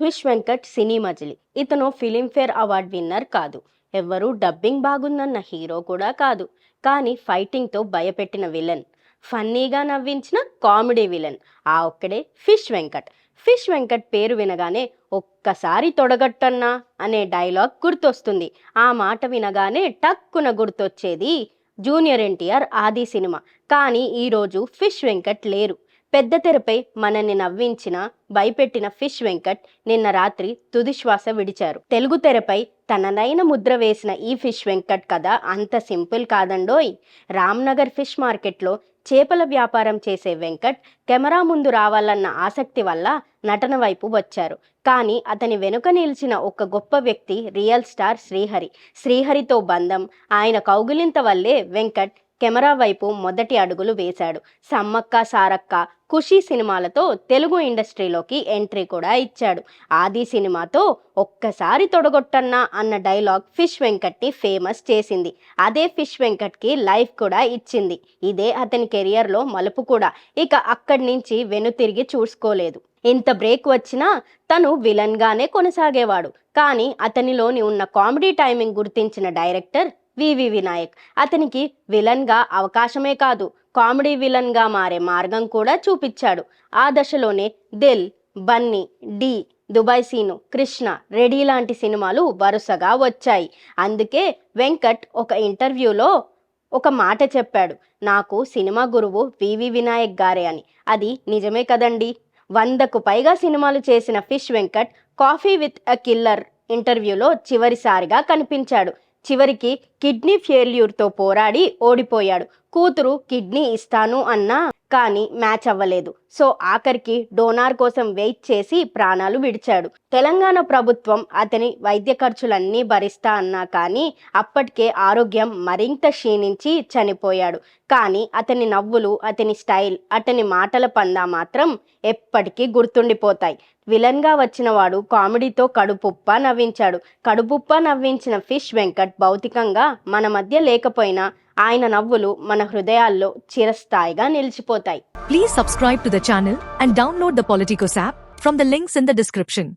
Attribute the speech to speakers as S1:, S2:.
S1: Fish Venkat సినీ మజిలి. ఇతను Filmfare award winner కాదు. ఎవ్వరూ డబ్బింగ్ బాగుందన్న హీరో కూడా కాదు. కానీ ఫైటింగ్తో భయపెట్టిన విలన్. ఫన్నీగా నవ్వించిన కామెడీ విలన్. ఆ ఒక్కడే ఫిష్ వెంకట్. ఫిష్ వెంకట్ పేరు వినగానే ఒక్కసారి తొడగట్టన్నా అనే డైలాగ్ గుర్తొస్తుంది. ఆ మాట వినగానే టక్కున గుర్తొచ్చేది జూనియర్ ఎన్టీఆర్ ఆది సినిమా. కానీ ఈరోజు ఫిష్ వెంకట్ లేరు. పెద్ద తెరపై మనల్ని నవ్వించిన భయపెట్టిన ఫిష్ వెంకట్ నిన్న రాత్రి తుది శ్వాస విడిచారు. తెలుగు తెరపై తననైన ముద్ర వేసిన ఈ ఫిష్ వెంకట్ కథ అంత సింపుల్ కాదండోయ్. రామ్నగర్ ఫిష్ మార్కెట్లో చేపల వ్యాపారం చేసే వెంకట్ కెమెరా ముందు రావాలన్న ఆసక్తి వల్ల నటన వైపు వచ్చారు. కానీ అతని వెనుక నిలిచిన ఒక గొప్ప వ్యక్తి రియల్ స్టార్ శ్రీహరి. శ్రీహరితో బంధం ఆయన కౌగిలింత వల్లే వెంకట్ కెమెరా వైపు మొదటి అడుగులు వేశాడు. సమ్మక్క సారక్క ఖుషి సినిమాలతో తెలుగు ఇండస్ట్రీలోకి ఎంట్రీ కూడా ఇచ్చాడు. ఆది సినిమాతో ఒక్కసారి తొడగొట్టన్నా అన్న డైలాగ్ ఫిష్ వెంకట్ని ఫేమస్ చేసింది. అదే ఫిష్ వెంకట్కి లైఫ్ కూడా ఇచ్చింది. ఇదే అతని కెరియర్లో మలుపు కూడా. ఇక అక్కడి నుంచి వెనుతిరిగి చూసుకోలేదు. ఇంత బ్రేక్ వచ్చినా తను విలన్గానే కొనసాగేవాడు. కానీ అతనిలోని ఉన్న కామెడీ టైమింగ్ గుర్తించిన డైరెక్టర్ వివి వినాయక్. అతనికి విలన్గా అవకాశమే కాదు కామెడీ విలన్గా మారే మార్గం కూడా చూపించాడు. ఆ దశలోనే దిల్ బన్నీ డి దుబాయ్ సీను కృష్ణ రెడీ లాంటి సినిమాలు వరుసగా వచ్చాయి. అందుకే వెంకట్ ఒక ఇంటర్వ్యూలో ఒక మాట చెప్పాడు నాకు సినిమా గురువు వివి వినాయక్ గారే అని. అది నిజమే కదండి? వందకు పైగా సినిమాలు చేసిన fish Venkat coffee with a killer ఇంటర్వ్యూలో చివరిసారిగా కనిపించాడు. చివరికి కిడ్నీ ఫెయిల్యూర్తో పోరాడి ఓడిపోయాడు. కూతురు కిడ్నీ ఇస్తాను అన్నా కానీ మ్యాచ్ అవ్వలేదు. సో ఆఖరికి డోనార్ కోసం వెయిట్ చేసి ప్రాణాలు విడిచాడు. తెలంగాణ ప్రభుత్వం అతని వైద్య ఖర్చులన్నీ భరిస్తా అన్నా కానీ అప్పటికే ఆరోగ్యం మరింత క్షీణించి చనిపోయాడు. కానీ అతని నవ్వులు అతని స్టైల్ అతని మాటల పందా మాత్రం ఎప్పటికీ గుర్తుండిపోతాయి. విలన్గా వచ్చిన వాడు కామెడీతో కడుపుప్ప నవ్వించాడు. కడుపుప్ప నవ్వించిన ఫిష్ వెంకట్ భౌతికంగా కూడా మన మధ్య లేకపోయినా ఆయన నవ్వులు మన హృదయాల్లో చిరస్థాయిగా నిలిచిపోతాయి.
S2: Please subscribe to the and download the politicos app from the links in the description